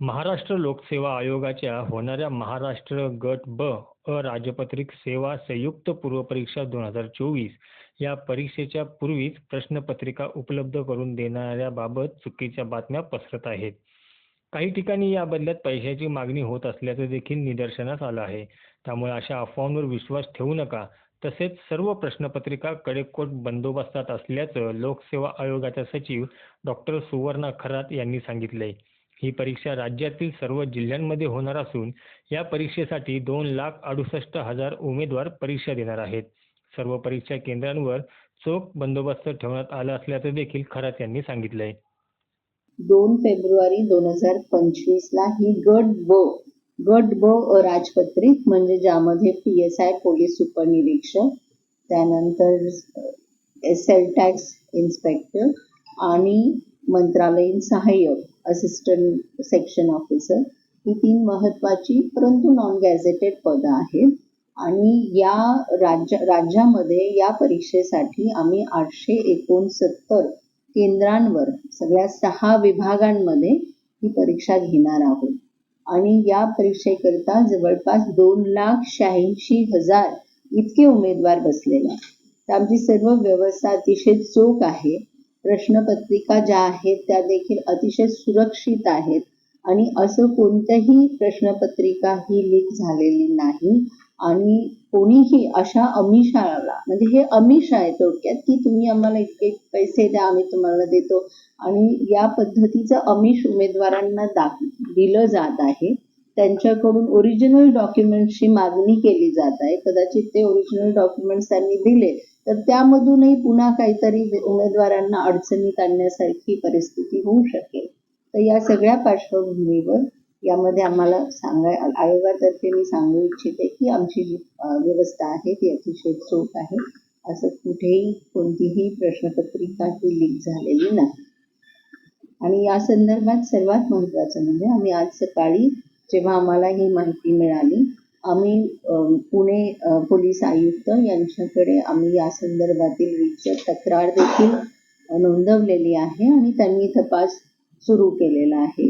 महाराष्ट्र लोकसेवा आयोगाच्या होणाऱ्या महाराष्ट्र गट ब अ सेवा संयुक्त पूर्वपरीक्षा दोन हजार चोवीस या परीक्षेच्या पूर्वीच प्रश्नपत्रिका उपलब्ध करून देणाऱ्याबाबत चुकीच्या बातम्या पसरत आहेत. काही ठिकाणी या बदल्यात पैशाची मागणी होत असल्याचं देखील निदर्शनास आलं आहे. त्यामुळे अशा अफवांवर विश्वास ठेवू नका. तसेच सर्व प्रश्नपत्रिका कडेकोट बंदोबस्तात असल्याचं लोकसेवा आयोगाच्या सचिव डॉक्टर सुवर्णा खरात यांनी सांगितलंय. ही परीक्षा राज्यातील सर्व जिल्ह्यांमध्ये होणार असून या परीक्षेसाठी दोन लाख अडुसष्ट हजार उमेदवार परीक्षा देणार आहेत. सर्व परीक्षा केंद्रांवर चोख बंदोबस्त ठेवण्यात आला असल्याचं देखील खरात यांनी सांगितलंय. दोन फेब्रुवारी दोन हजार पंचवीसला ही गट ब गट ब अ राजपत्रित म्हणजे ज्यामध्ये पी एस आय पोलीस उपनिरीक्षक त्यानंतर एस एल टॅक्स इन्स्पेक्टर आणि मंत्रालयीन सहाय्यक असिस्टंट सेक्शन ऑफिसर ही तीन महत्त्वाची परंतु नॉन गॅझेटेड पदं आहेत. आणि या राज्य राज्यामध्ये या परीक्षेसाठी आम्ही आठशे एकोणसत्तर केंद्रांवर सगळ्या सहा विभागांमध्ये ही परीक्षा घेणार आहोत. आणि या परीक्षेकरता जवळपास दोन लाख शहाऐंशी हजार इतके उमेदवार बसलेले आहेत. आमची सर्व व्यवस्था अतिशय चोख आहे. प्रश्नपत्रिका ज्या आहेत त्या देखील अतिशय सुरक्षित आहेत. आणि असं कोणत्याही प्रश्नपत्रिका ही लीक झालेली नाही. आणि कोणीही अशा अमिषाला म्हणजे हे अमिष आहे थोडक्यात की तुम्ही आम्हाला इतके पैसे द्या आम्ही तुम्हाला देतो. आणि या पद्धतीचं अमिष उमेदवारांना दाख दिलं जात आहे. त्यांच्याकडून ओरिजिनल डॉक्युमेंटची मागणी केली जात आहे. कदाचित ते ओरिजिनल डॉक्युमेंट्स त्यांनी दिले तर त्यामधूनही पुन्हा काहीतरी उमेदवारांना अडचणीत आणण्यासारखी परिस्थिती होऊ शकेल. तर या सगळ्या पार्श्वभूमीवर यामध्ये आम्हाला सांगाय आयोगातर्फे मी सांगू इच्छिते की आमची जी व्यवस्था आहे ती अतिशय चोख आहे. असं कुठेही कोणतीही प्रश्नपत्रिका ही लीक झालेली नाही. आणि या संदर्भात सर्वात महत्त्वाचं म्हणजे आम्ही आज सकाळी जेव्हा आम्हाला ही माहिती मिळाली आम्ही पुणे पोलीस आयुक्त यांच्याकडे आम्ही या संदर्भातील रीतसर तक्रार देखील नोंदवलेली आहे आणि त्यांनी तपास सुरू केलेला आहे.